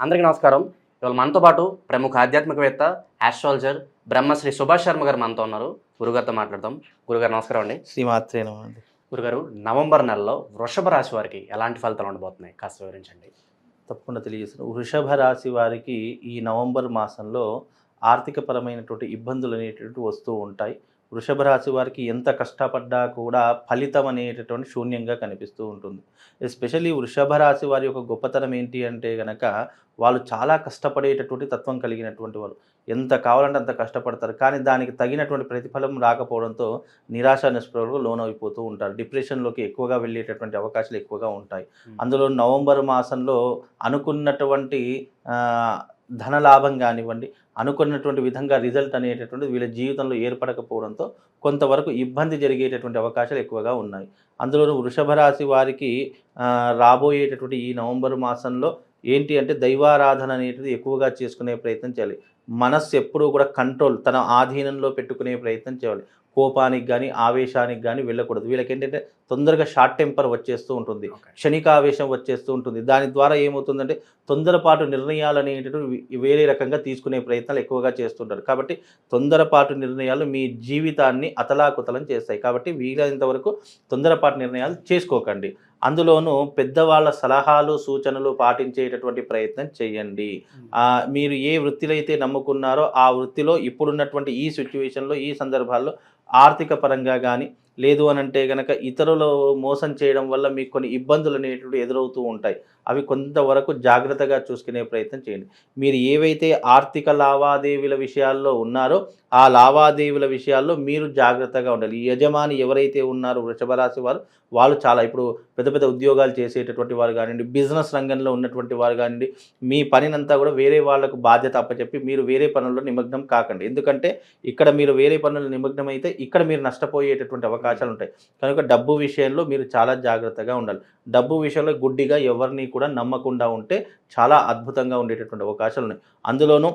అందరికీ నమస్కారం. ఇవాళ మనతో పాటు ప్రముఖ ఆధ్యాత్మికవేత్త ఆస్ట్రాలజర్ బ్రహ్మశ్రీ సుభాష్ శర్మ గారు మనతో ఉన్నారు. గురుగారితో మాట్లాడదాం. గురుగారు నమస్కారం అండి. శ్రీమాత్రే అండి. గురుగారు నవంబర్ నెలలో వృషభ రాశి వారికి ఎలాంటి ఫలితాలు ఉండబోతున్నాయి? కాస్త వివరించండి. తప్పకుండా తెలియజేస్తున్నాను వృషభ రాశి వారికి ఈ నవంబర్ మాసంలో ఆర్థికపరమైనటువంటి ఇబ్బందులు అనేటటువంటి వస్తూ ఉంటాయి. వృషభ రాశి వారికి ఎంత కష్టపడ్డా కూడా ఫలితం అనేటటువంటి శూన్యంగా కనిపిస్తూ ఉంటుంది. ఎస్పెషల్లీ వృషభ రాశి వారి యొక్క గొప్పతనం ఏంటి అంటే గనక వాళ్ళు చాలా కష్టపడేటటువంటి తత్వం కలిగినటువంటి వారు. ఎంత కావాలంటే అంత కష్టపడతారు. కానీ దానికి తగినటువంటి ప్రతిఫలం రాకపోవడంతో నిరాశ నిస్పృహలకు లోనైపోతూ ఉంటారు. డిప్రెషన్లోకి ఎక్కువగా వెళ్ళేటటువంటి అవకాశాలు ఎక్కువగా ఉంటాయి. అందులో నవంబర్ మాసంలో అనుకున్నటువంటి ఆ, ధనలాభం కానివ్వండి అనుకున్నటువంటి విధంగా రిజల్ట్ అనేటటువంటి వీళ్ళ జీవితంలో ఏర్పడకపోవడంతో కొంతవరకు ఇబ్బంది జరిగేటటువంటి అవకాశాలు ఎక్కువగా ఉన్నాయి. అందులోనూ వృషభ రాశి వారికి రాబోయేటటువంటి ఈ నవంబర్ మాసంలో ఏంటి అంటే దైవారాధన అనేటిది ఎక్కువగా చేసుకునే ప్రయత్నం చేయాలి. మనస్సు ఎప్పుడూ కూడా కంట్రోల్ తన ఆధీనంలో పెట్టుకునే ప్రయత్నం చేయాలి. కోపానికి కానీ ఆవేశానికి కానీ వెళ్ళకూడదు. వీళ్ళకి ఏంటంటే తొందరగా షార్ట్ టెంపర్ వచ్చేస్తూ ఉంటుంది. క్షణికావేశం వచ్చేస్తూ ఉంటుంది. దాని ద్వారా ఏమవుతుందంటే తొందరపాటు నిర్ణయాలు అనేటటువంటి వేరే రకంగా తీసుకునే ప్రయత్నాలు ఎక్కువగా చేస్తుంటారు. కాబట్టి తొందరపాటు నిర్ణయాలు మీ జీవితాన్ని అతలాకుతలం చేస్తాయి. కాబట్టి వీలైనంత వరకు తొందరపాటు నిర్ణయాలు చేసుకోకండి. అందులోనూ పెద్దవాళ్ళ సలహాలు సూచనలు పాటించేటటువంటి ప్రయత్నం చేయండి. మీరు ఏ వృత్తిలో అయితే నమ్ముకున్నారో ఆ వృత్తిలో ఇప్పుడున్నటువంటి ఈ సిచ్యువేషన్లో ఈ సందర్భాల్లో ఆర్థిక పరంగా కానీ లేదు అని అంటే కనుక ఇతరులు మోసం చేయడం వల్ల మీకు కొన్ని ఇబ్బందులు అనేటువంటి ఎదురవుతూ ఉంటాయి. అవి కొంతవరకు జాగ్రత్తగా చూసుకునే ప్రయత్నం చేయండి. మీరు ఏవైతే ఆర్థిక లావాదేవీల విషయాల్లో ఉన్నారో ఆ లావాదేవీల విషయాల్లో మీరు జాగ్రత్తగా ఉండాలి. యజమాని ఎవరైతే ఉన్నారో వృషభ రాశి వారు వాళ్ళు చాలా ఇప్పుడు పెద్ద పెద్ద ఉద్యోగాలు చేసేటటువంటి వారు కానివ్వండి బిజినెస్ రంగంలో ఉన్నటువంటి వారు కానివ్వండి మీ పనినంతా కూడా వేరే వాళ్ళకు బాధ్యత అప్పచెప్పి మీరు వేరే పనుల్లో నిమగ్నం కాకండి. ఎందుకంటే ఇక్కడ మీరు వేరే పనుల్లో నిమగ్నం అయితే ఇక్కడ మీరు నష్టపోయేటటువంటి అవకాశం అవకాశాలు ఉంటాయి కనుక డబ్బు విషయంలో మీరు చాలా జాగ్రత్తగా ఉండాలి. డబ్బు విషయంలో గుడ్డిగా ఎవరిని కూడా నమ్మకుండా ఉంటే చాలా అద్భుతంగా ఉండేటటువంటి అవకాశాలు ఉన్నాయి అందులోనూ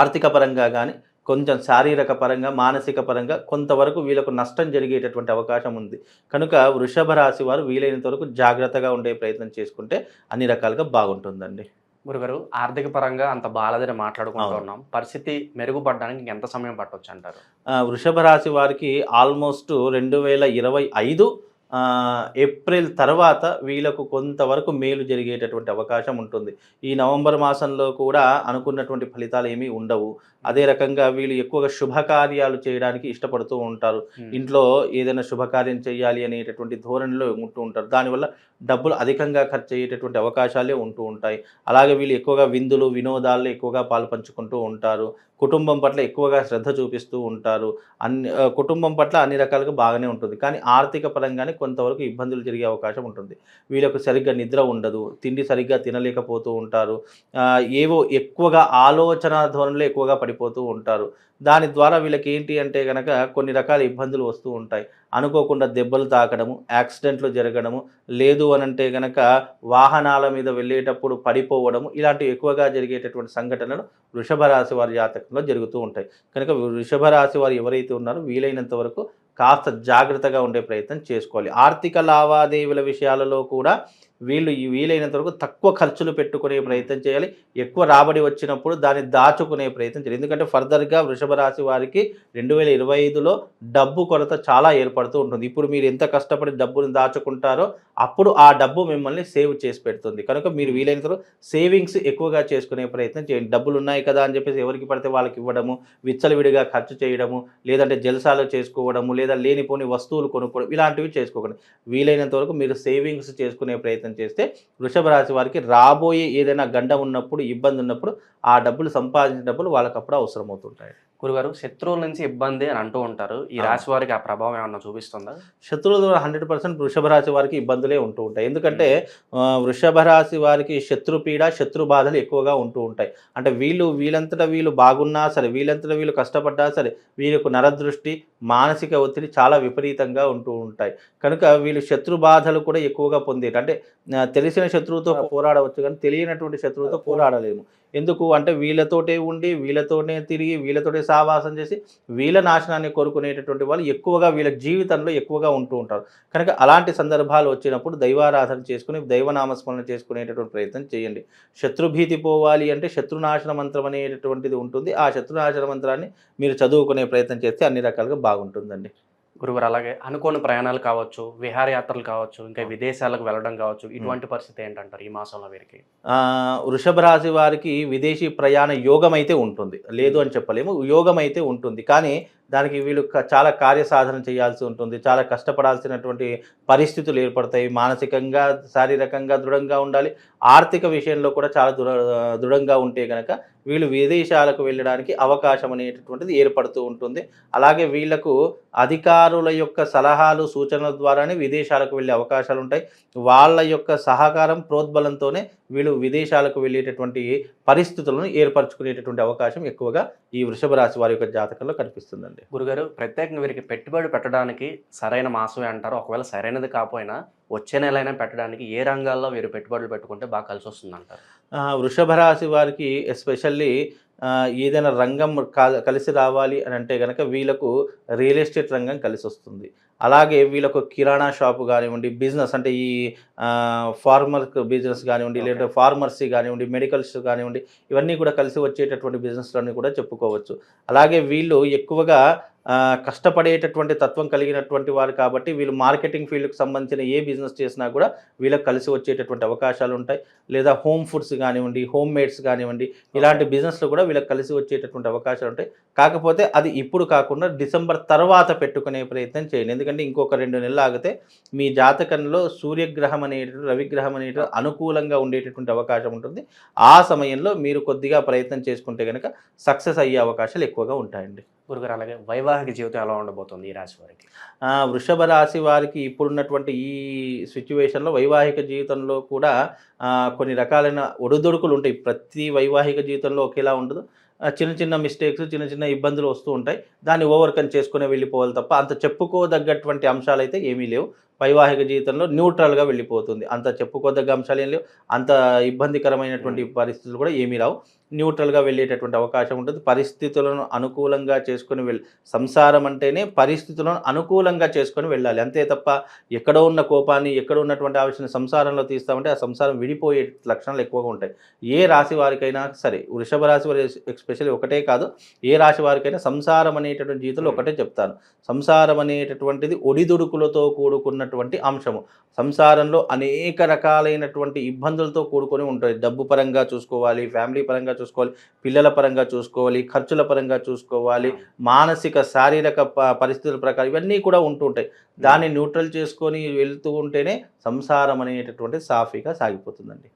ఆర్థిక పరంగా కానీ కొంచెం శారీరక పరంగా మానసిక పరంగా కొంతవరకు వీళ్ళకు నష్టం జరిగేటటువంటి అవకాశం ఉంది. కనుక వృషభ రాశి వారు వీలైనంత వరకు జాగ్రత్తగా ఉండే ప్రయత్నం చేసుకుంటే అన్ని రకాలుగా బాగుంటుందండి. గురుగారు ఆర్థిక పరంగా అంత బాలదని మాట్లాడుకుంటూ. ఉన్నాం. పరిస్థితి మెరుగుపడడానికి ఎంత సమయం పట్టొచ్చు అంటారు వృషభ రాశి వారికి ఆల్మోస్ట్ రెండు వేల ఇరవై ఐదు ఏప్రిల్ తర్వాత వీళ్ళకు కొంతవరకు మేలు జరిగేటటువంటి అవకాశం ఉంటుంది. ఈ నవంబర్ మాసంలో కూడా అనుకున్నటువంటి ఫలితాలు ఏమీ ఉండవు. అదే రకంగా వీళ్ళు ఎక్కువగా శుభకార్యాలు చేయడానికి ఇష్టపడుతూ ఉంటారు. ఇంట్లో ఏదైనా శుభకార్యం చేయాలి అనేటటువంటి ధోరణిలో ఉంటూ ఉంటారు. దానివల్ల డబ్బులు అధికంగా ఖర్చు అయ్యేటటువంటి అవకాశాలే ఉంటూ ఉంటాయి. అలాగే వీళ్ళు ఎక్కువగా విందులు వినోదాల్లో ఎక్కువగా పాలు పంచుకుంటూ ఉంటారు. కుటుంబం పట్ల ఎక్కువగా శ్రద్ధ చూపిస్తూ ఉంటారు. అన్ని కుటుంబం పట్ల అన్ని రకాలుగా బాగానే ఉంటుంది. కానీ ఆర్థిక పరంగానే కొంతవరకు ఇబ్బందులు జరిగే అవకాశం ఉంటుంది. వీళ్ళకు సరిగ్గా నిద్ర ఉండదు. తిండి సరిగ్గా తినలేకపోతూ ఉంటారు. ఏవో ఎక్కువగా ఆలోచన ధోరణిలో ఎక్కువగా పడిపోతూ ఉంటారు. దాని ద్వారా వీళ్ళకి ఏంటి అంటే కనుక కొన్ని రకాల ఇబ్బందులు వస్తూ ఉంటాయి. అనుకోకుండా దెబ్బలు తాకడము యాక్సిడెంట్లు జరగడము లేదు అని అంటే కనుక వాహనాల మీద వెళ్ళేటప్పుడు పడిపోవడము ఇలాంటివి ఎక్కువగా జరిగేటటువంటి సంఘటనలు వృషభ రాశి వారి జాతకంలో జరుగుతూ ఉంటాయి. కనుక వృషభ రాశి వారు ఎవరైతే ఉన్నారో వీలైనంత వరకు కాస్త జాగ్రత్తగా ఉండే ప్రయత్నం చేసుకోవాలి. ఆర్థిక లావాదేవీల విషయాలలో కూడా వీళ్ళు వీలైనంత వరకు తక్కువ ఖర్చులు పెట్టుకునే ప్రయత్నం చేయాలి. ఎక్కువ రాబడి వచ్చినప్పుడు దాన్ని దాచుకునే ప్రయత్నం చేయాలి. ఎందుకంటే ఫర్దర్గా వృషభ రాశి వారికి రెండు వేల ఇరవై ఐదులో డబ్బు కొరత చాలా ఏర్పడుతూ ఉంటుంది. ఇప్పుడు మీరు ఎంత కష్టపడి డబ్బును దాచుకుంటారో అప్పుడు ఆ డబ్బు మిమ్మల్ని సేవ్ చేసి పెడుతుంది. కనుక మీరు వీలైనంత వరకు సేవింగ్స్ ఎక్కువగా చేసుకునే ప్రయత్నం చేయండి. డబ్బులు ఉన్నాయి కదా అని చెప్పేసి ఎవరికి పడితే వాళ్ళకి ఇవ్వడము విచ్చలవిడిగా ఖర్చు చేయడము లేదంటే జల్సాలు చేసుకోవడము లేదా లేనిపోని వస్తువులు కొనుక్కోవడం ఇలాంటివి చేసుకోకండి. వీలైనంత వరకు మీరు సేవింగ్స్ చేసుకునే ప్రయత్నం చేస్తే వృషభ రాశి వారికి రాబోయే ఏదైనా గండ ఉన్నప్పుడు ఇబ్బంది ఉన్నప్పుడు ఆ డబ్బులు సంపాదించిన డబ్బులు వాళ్ళకప్పుడు అవసరం అవుతుంటాయి గురుగారు శత్రువుల నుంచి ఇబ్బంది అని అంటూ ఉంటారు. ఈ. రాశి వారికి ఆ ప్రభావం ఏమన్నా చూపిస్తుందా? శత్రువుల ద్వారా హండ్రెడ్ పర్సెంట్ వృషభ రాశి వారికి ఇబ్బందులే ఉంటూ ఉంటాయి. ఎందుకంటే వృషభ రాశి వారికి శత్రుపీడ శత్రు బాధలు ఎక్కువగా ఉంటూ ఉంటాయి. అంటే వీళ్ళు వీళ్ళంతటా వీళ్ళు బాగున్నా సరే వీళ్ళంతటా వీళ్ళు కష్టపడ్డా సరే వీళ్ళకు నరదృష్టి మానసిక ఒత్తిడి చాలా విపరీతంగా ఉంటూ ఉంటాయి. కనుక వీళ్ళు శత్రు బాధలు కూడా ఎక్కువగా పొందేట. అంటే తెలిసిన శత్రువుతో పోరాడవచ్చు కానీ తెలియనటువంటి శత్రువుతో పోరాడలేము. ఎందుకు అంటే వీళ్ళతోటే ఉండి వీళ్ళతోనే తిరిగి వీళ్ళతోటే సావాసం చేసి వీళ్ళ నాశనాన్ని కోరుకునేటటువంటి వాళ్ళు ఎక్కువగా వీళ్ళ జీవితంలో ఎక్కువగా ఉంటూ ఉంటారు. కనుక అలాంటి సందర్భాలు వచ్చినప్పుడు దైవారాధన చేసుకుని దైవనామస్మరణ చేసుకునేటటువంటి ప్రయత్నం చేయండి. శత్రుభీతి పోవాలి అంటే శత్రునాశన మంత్రం అనేటటువంటిది ఉంటుంది. ఆ శత్రునాశన మంత్రాన్ని మీరు చదువుకునే ప్రయత్నం చేస్తే అన్ని రకాలుగా బాగుంటుందండి. గురుగారు అలాగే అనుకోని ప్రయాణాలు కావచ్చు విహారయాత్రలు కావచ్చు ఇంకా విదేశాలకు వెళ్ళడం కావచ్చు ఇటువంటి పరిస్థితి ఏంటంటారు ఈ మాసంలో వీరికి? ఆ, వృషభ రాశి వారికి విదేశీ ప్రయాణ యోగం అయితే ఉంటుంది. లేదు అని చెప్పలేము యోగం అయితే ఉంటుంది. కానీ దానికి వీళ్ళు చాలా కార్యసాధన చేయాల్సి ఉంటుంది. చాలా కష్టపడాల్సినటువంటి పరిస్థితులు ఏర్పడతాయి. మానసికంగా శారీరకంగా దృఢంగా ఉండాలి. ఆర్థిక విషయంలో కూడా చాలా దృఢ దృఢంగా ఉంటే కనుక వీళ్ళు విదేశాలకు వెళ్ళడానికి అవకాశం అనేటటువంటిది ఏర్పడుతూ ఉంటుంది. అలాగే వీళ్ళకు అధికారుల యొక్క సలహాలు సూచనల ద్వారానే విదేశాలకు వెళ్ళే అవకాశాలు ఉంటాయి. వాళ్ళ యొక్క సహకారం ప్రోద్బలంతోనే వీళ్ళు విదేశాలకు వెళ్ళేటటువంటి పరిస్థితులను ఏర్పరచుకునేటటువంటి అవకాశం ఎక్కువగా ఈ వృషభ రాశి వారి యొక్క జాతకంలో కనిపిస్తుందండి. గురుగారు ప్రత్యేకంగా వీరికి పెట్టుబడి పెట్టడానికి సరైన మాసమే అంటారు. ఒకవేళ సరైనది కాకపోయినా వచ్చే నెలైనా పెట్టడానికి ఏ రంగాల్లో వీరు పెట్టుబడులు పెట్టుకుంటే బాగా కలిసి వస్తుంది అంటారు వృషభ రాశి వారికి ఎస్పెషల్లీ ఏదైనా రంగం కలిసి రావాలి అని అంటే కనుక వీళ్ళకు రియల్ ఎస్టేట్ రంగం కలిసి వస్తుంది. అలాగే వీళ్ళకు కిరాణా షాపు కానివ్వండి బిజినెస్ అంటే ఈ ఫార్మర్ బిజినెస్ కానివ్వండి. లేదా ఫార్మర్సీ కానివ్వండి మెడికల్స్ కానివ్వండి ఇవన్నీ కూడా కలిసి వచ్చేటటువంటి బిజినెస్లన్నీ కూడా చెప్పుకోవచ్చు అలాగే వీళ్ళు ఎక్కువగా కష్టపడేటటువంటి తత్వం కలిగినటువంటి వారు కాబట్టి వీళ్ళు మార్కెటింగ్ ఫీల్డ్కి సంబంధించిన ఏ బిజినెస్ చేసినా కూడా వీళ్ళకి కలిసి వచ్చేటటువంటి అవకాశాలు ఉంటాయి. లేదా హోమ్ ఫుడ్స్ కానివ్వండి హోమ్ మేడ్స్ కానివ్వండి ఇలాంటి బిజినెస్లు కూడా వీళ్ళకి కలిసి వచ్చేటటువంటి అవకాశాలు ఉంటాయి. కాకపోతే అది ఇప్పుడు కాకుండా డిసెంబర్ తర్వాత పెట్టుకునే ప్రయత్నం చేయండి. ఎందుకంటే ఇంకొక రెండు నెలలు ఆగితే మీ జాతకంలో సూర్యగ్రహం అనేటువంటి రవిగ్రహం అనేటువంటి అనుకూలంగా ఉండేటటువంటి అవకాశం ఉంటుంది. ఆ సమయంలో మీరు కొద్దిగా ప్రయత్నం చేసుకుంటే కనుక సక్సెస్ అయ్యే అవకాశాలు ఎక్కువగా ఉంటాయండి. గురుగారు అలాగే వైవాహిక జీవితం ఎలా ఉండబోతుంది ఈ రాశి వారికి? వృషభ రాశి వారికి ఇప్పుడున్నటువంటి ఈ సిచ్యువేషన్లో వైవాహిక జీవితంలో కూడా కొన్ని రకాలైన ఒడిదొడుకులు ఉంటాయి. ప్రతి వైవాహిక జీవితంలో ఒకేలా ఉండదు. చిన్న చిన్న మిస్టేక్స్ చిన్న చిన్న ఇబ్బందులు వస్తూ ఉంటాయి. దాన్ని ఓవర్కమ్ చేసుకునే వెళ్ళిపోవాలి తప్ప అంత చెప్పుకోదగ్గటువంటి అంశాలు అయితే ఏమీ లేవు. వైవాహిక జీవితంలో న్యూట్రల్గా వెళ్ళిపోతుంది. అంత చెప్పుకోదగ్గ అంశాలు ఏం లేవు. అంత ఇబ్బందికరమైనటువంటి పరిస్థితులు కూడా ఏమీ రావు. న్యూట్రల్గా వెళ్ళేటటువంటి అవకాశం ఉంటుంది. పరిస్థితులను అనుకూలంగా చేసుకొని వెళ్ళి సంసారం అంటేనే పరిస్థితులను అనుకూలంగా చేసుకొని వెళ్ళాలి. అంతే తప్ప ఎక్కడో ఉన్న కోపాన్ని ఎక్కడ ఉన్నటువంటి ఆలోచన సంసారంలో తీస్తామంటే ఆ సంసారం విడిపోయే లక్షణాలు ఎక్కువగా ఉంటాయి. ఏ రాశి వారికైనా సరే వృషభ రాశి వారి ఎస్పెషల్లీ ఒకటే కాదు ఏ రాశి వారికైనా సంసారం అనేటటువంటి జీవితంలో ఒకటే చెప్తాను. సంసారం అనేటటువంటిది ఒడిదుడుకులతో కూడుకున్నటువంటి అంశము. సంసారంలో అనేక రకాలైనటువంటి ఇబ్బందులతో కూడుకొని ఉంటుంది డబ్బు పరంగా చూసుకోవాలి ఫ్యామిలీ పరంగా చూసుకోవాలి పిల్లల పరంగా చూసుకోవాలి ఖర్చుల పరంగా చూసుకోవాలి మానసిక శారీరక పరిస్థితుల ప్రకారం ఇవన్నీ కూడా ఉంటుంటాయి దాన్ని న్యూట్రల్ చేసుకొని వెళ్తూ ఉంటేనే సంసారం అనేటటువంటి సాఫీగా సాగిపోతుందండి.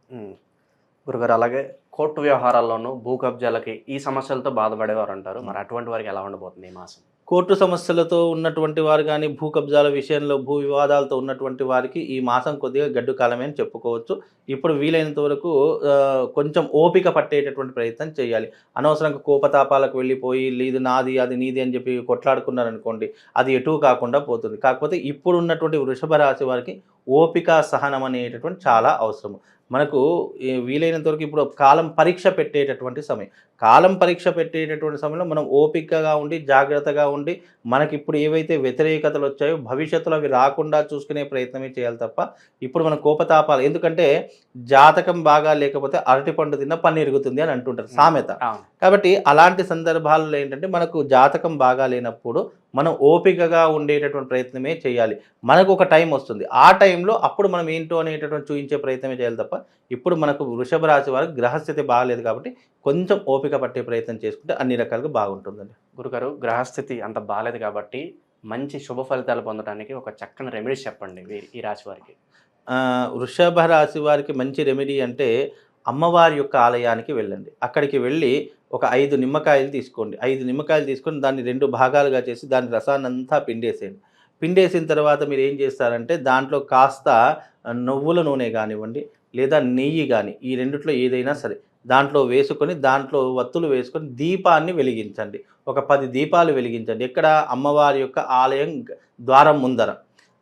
గురుగారు అలాగే కోర్టు వ్యవహారాల్లోనూ భూ కబ్జాలకి ఈ సమస్యలతో బాధపడేవారు అంటారు. మరి అటువంటి వారికి ఎలా ఉండబోతుంది ఈ మాసం? కోర్టు సమస్యలతో ఉన్నటువంటి వారు కానీ భూ కబ్జాల విషయంలో భూ వివాదాలతో ఉన్నటువంటి వారికి ఈ మాసం కొద్దిగా గడ్డు కాలమే అని చెప్పుకోవచ్చు. ఇప్పుడు వీలైనంత వరకు కొంచెం ఓపిక పట్టేటటువంటి ప్రయత్నం చేయాలి. అనవసరంగా కోపతాపాలకు వెళ్ళిపోయి లేదు నాది అది నీది అని చెప్పి కొట్లాడుకున్నారనుకోండి అది ఎటు కాకుండా పోతుంది. కాకపోతే ఇప్పుడు ఉన్నటువంటి వృషభ రాశి వారికి ఓపిక సహనం అనేటటువంటి చాలా అవసరం మనకు వీలైనంత వరకు ఇప్పుడు కాలం పరీక్ష పెట్టేటటువంటి సమయం. కాలం పరీక్ష పెట్టేటటువంటి సమయంలో మనం ఓపికగా ఉండి జాగ్రత్తగా ఉండి మనకి ఇప్పుడు ఏవైతే వ్యతిరేకతలు వచ్చాయో భవిష్యత్తులో అవి రాకుండా చూసుకునే ప్రయత్నమే చేయాలి తప్ప ఇప్పుడు మన కోపతాపాలు ఎందుకంటే జాతకం బాగా లేకపోతే అరటిపండు తిన్న పన్ను ఎరుగుతుంది అని అంటుంటారు సామెత. కాబట్టి అలాంటి సందర్భాల్లో ఏంటంటే మనకు జాతకం బాగా లేనప్పుడు మనం ఓపికగా ఉండేటటువంటి ప్రయత్నమే చేయాలి. మనకు ఒక టైం వస్తుంది. ఆ టైంలో అప్పుడు మనం ఏంటో అనేటటువంటి చూపించే ప్రయత్నమే చేయాలి తప్ప ఇప్పుడు మనకు వృషభ రాశి వారికి గ్రహస్థితి బాగాలేదు కాబట్టి కొంచెం ఓపిక పట్టే ప్రయత్నం చేసుకుంటే అన్ని రకాలుగా బాగుంటుందండి. గురుగారు గ్రహస్థితి అంత బాగాలేదు కాబట్టి మంచి శుభ ఫలితాలు పొందడానికి ఒక చక్కని రెమెడీస్ చెప్పండి ఈ రాశి వారికి. వృషభ రాశి వారికి మంచి రెమెడీ అంటే అమ్మవారి యొక్క ఆలయానికి వెళ్ళండి. అక్కడికి వెళ్ళి ఒక ఐదు నిమ్మకాయలు తీసుకోండి. ఐదు నిమ్మకాయలు తీసుకొని దాన్ని రెండు భాగాలుగా చేసి దాని రసాన్నంతా పిండేసేయండి. పిండేసిన తర్వాత మీరు ఏం చేస్తారంటే దాంట్లో కాస్త నువ్వుల నూనె కానివ్వండి లేదా నెయ్యి కానీ ఈ రెండిట్లో ఏదైనా సరే దాంట్లో వేసుకొని దాంట్లో వత్తులు వేసుకొని దీపాన్ని వెలిగించండి. ఒక పది దీపాలు వెలిగించండి. ఎక్కడ అమ్మవారి యొక్క ఆలయం ద్వారం ముందర.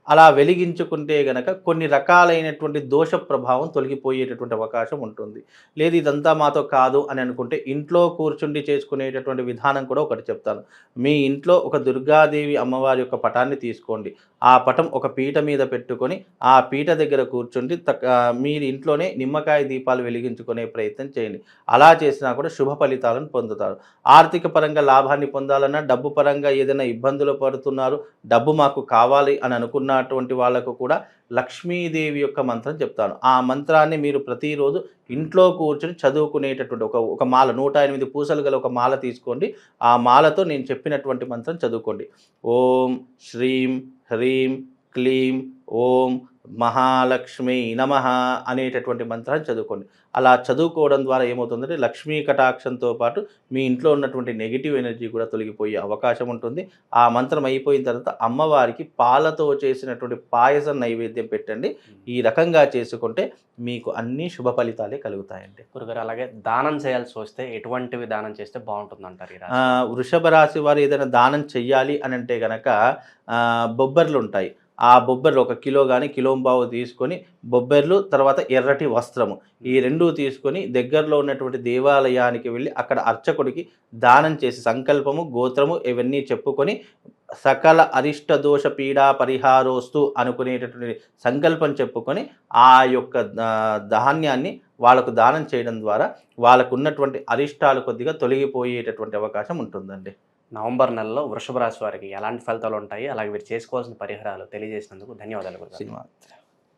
అలా వెలిగించుకుంటే గనక కొన్ని రకాలైనటువంటి దోష ప్రభావం తొలగిపోయేటటువంటి అవకాశం ఉంటుంది. లేదు ఇదంతా మాతో కాదు అని అనుకుంటే ఇంట్లో కూర్చుండి చేసుకునేటటువంటి విధానం కూడా ఒకటి చెప్తాను. మీ ఇంట్లో ఒక దుర్గాదేవి అమ్మవారి యొక్క పటాన్ని తీసుకోండి. ఆ పటం ఒక పీట మీద పెట్టుకొని ఆ పీట దగ్గర కూర్చుండి తక్- మీరు ఇంట్లోనే నిమ్మకాయ దీపాలు వెలిగించుకునే ప్రయత్నం చేయండి. అలా చేసినా కూడా శుభ ఫలితాలను పొందుతారు. ఆర్థిక పరంగా లాభాన్ని పొందాలన్నా డబ్బు పరంగా ఏదైనా ఇబ్బందులు పడుతున్నారు డబ్బు మాకు కావాలి అని అనుకున్నటువంటి వాళ్ళకు కూడా లక్ష్మీదేవి యొక్క మంత్రం చెప్తాను. ఆ మంత్రాన్ని మీరు ప్రతిరోజు ఇంట్లో కూర్చొని చదువుకునేటటువంటి ఒక ఒక మాల నూట ఎనిమిది పూసలు గల ఒక మాల తీసుకోండి. ఆ మాలతో నేను చెప్పినటువంటి మంత్రం చదువుకోండి. ఓం శ్రీం హ్రీం క్లీం ఓం మహాలక్ష్మి నమ అనేటటువంటి మంత్రాన్ని చదువుకోండి. అలా చదువుకోవడం ద్వారా ఏమవుతుందంటే లక్ష్మీ కటాక్షంతో పాటు మీ ఇంట్లో ఉన్నటువంటి నెగిటివ్ ఎనర్జీ కూడా తొలగిపోయే అవకాశం ఉంటుంది. ఆ మంత్రం అయిపోయిన తర్వాత అమ్మవారికి పాలతో చేసినటువంటి పాయసం నైవేద్యం పెట్టండి. ఈ రకంగా చేసుకుంటే మీకు అన్ని శుభ ఫలితాలే కలుగుతాయండి. గురుగారు అలాగే దానం చేయాల్సి వస్తే ఎటువంటివి దానం చేస్తే బాగుంటుంది అంటారు వృషభ రాశి వారు ఏదైనా దానం చెయ్యాలి అని అంటే గనక ఆ, బొబ్బర్లు ఉంటాయి. ఆ బొబ్బర్లు ఒక కిలో కానీ కిలోంబావు తీసుకొని బొబ్బర్లు తర్వాత ఎర్రటి వస్త్రము. ఈ రెండు తీసుకొని దగ్గరలో ఉన్నటువంటి దేవాలయానికి వెళ్ళి అక్కడ అర్చకుడికి దానం చేసి సంకల్పము గోత్రము ఇవన్నీ చెప్పుకొని సకల అరిష్ట దోష పీడా పరిహారోస్తు అనుకునేటటువంటి సంకల్పం చెప్పుకొని ఆ యొక్క ధాన్యాన్ని వాళ్ళకు దానం చేయడం ద్వారా వాళ్ళకు ఉన్నటువంటి అరిష్టాలు కొద్దిగా తొలగిపోయేటటువంటి అవకాశం ఉంటుందండి. నవంబర్ నెలలో వృషభ రాశి వారికి ఎలాంటి ఫలితాలు ఉంటాయి? అలాగే వీరు చేసుకోవాల్సిన పరిహారాలు తెలియజేసినందుకు ధన్యవాదాలు గురుగారు. సినిమా